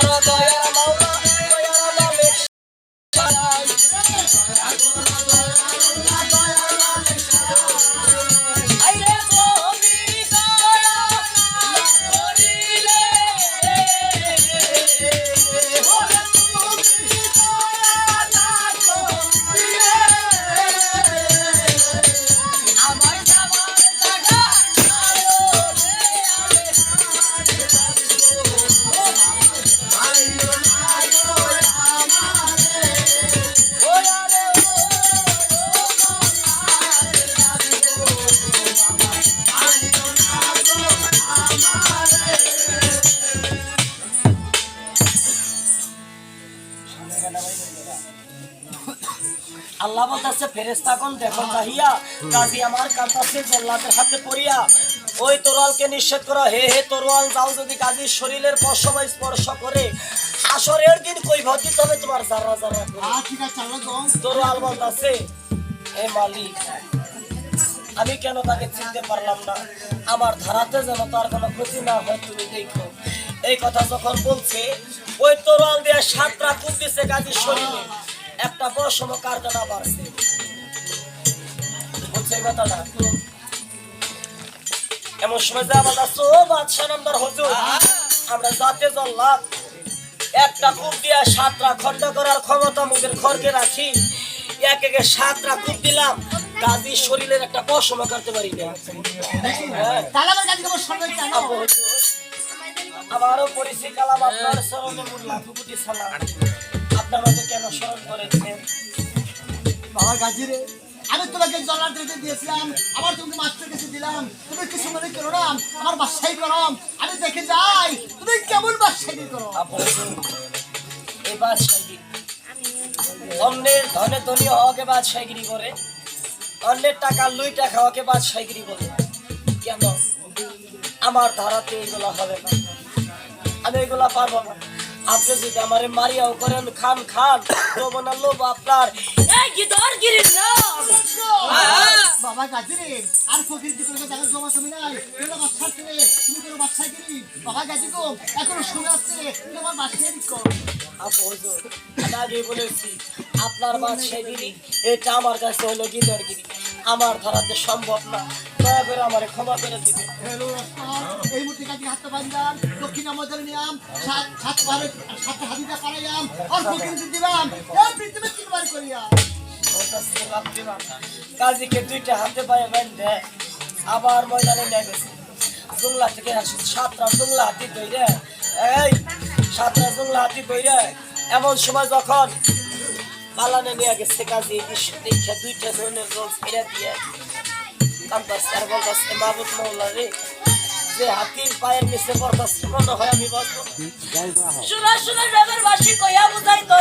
তোমার দয়া আল্লাহ বলতেছে ফেরেস্তাগণ দেখো চাহিয়া কাজী আমার কান্তাছে জল্লাদের হাতে পড়িয়া ওই তরোয়ালকে নিষেধ করো। হে হে তরোয়াল যাও যদি কাজীর শরীরের পশময় স্পর্শ করে আসরের দিন কই ভর দিতে হবে তোমার যারা যারা তরোয়াল বলতেছে হে মালিক আমি কেন তাকে চিনতে পারলাম না? আমার ধারাতে যেন তার কোনো ক্ষতি না হয় তুমি দেখো। এই কথা যখন বলছে ওই তরোয়াল দিয়ে সাতটা কূপ দিছে গাজীর শরীরে। একটা সম কারখানা বাড়ছে বলছে এই কথাটা এমন সময় যা বলতো ও বাদশাহ নাম্বার হুজুর আমরা যাতে চললাম একটা কূপ দিয়ে সাতটা খন্ড করার ক্ষমতা মুখের ঘরকে রাখি এক একে সাতটা কূপ দিলাম গাজীর শরীরের একটা পশম করতে পারি না। আবারও পরিচি কালাম আপনার স্মরণে মূল লাখো কোটি সালাম। আমাকে কেন স্মরণ করেছেন? বাবা গাজি রে আমি তোমাকে জলার দিতে দিয়েছিলাম আবার তুমি মাস্টার কাছে দিলাম। তুমি কিছু মনে করো না আমার বাসাই করো আমি দেখে যাই তুমি কেমন বাসাই করো? এই বাদশাহী অন্যের ধনে ধনী হওয়াকে বাদশাহীগিরি করে অন্যের টাকা লুইটা খাওয়াকে বাদশাহীগিরি বলে। কেন? আমার ধারাতে এগুলো হবে না। আমি এগুলা পারব না। আপনি যদি আমারে মারিয়াও করেন খান খান লোভ না লোভ আপনার। এই গিদর গিরির নাম বাবা গাজিরে আর ফকির দিকে দেখা জমা তুমি নাই। তুমি বাচ্চা ছেলে তুমি কোনো কিনি বাবা গাজি গো এখনও সময় আছে তুমি আমার বাসায় দিকো আপু হুজুর, আমি বলেছি আপনার বাদশাহীগিরি এটা আমার কাছে হলো গিদার গিরি আমার ধারাতে সম্ভব না। করে আমারে ক্ষমা করে দিবে। এই মুহূর্তে কাজে হাতে বান্ধাম দক্ষিণ আমাদের নিয়াম সাত সাত পারে সাত হাদিটা পারাইয়াম আর ফকির দিলাম। এই পৃথিবী তিনবার করিয়া। কাজীকে দুইটা হাতে পায়ে বেঁধে আবার ময়দানে নিয়ে গেছে। জুংলা থেকে সাতটা জুংলা হাতি তৈরে এই সাতটা জুংলা হাতি তৈরে এমন সময় যখন পালানে নিয়ে গেছে কাজী দুইটা ধরনের জল ছেড়ে দিয়ে কান্দাছে আর বলতেছে মাহবুব মৌলা রে যে হাতির পায়ের নিচে পড়তেছে মনে হয় আমি বাঁচবো। শোনা শোনা ব্যাপার বাসী কইয়া বুঝাই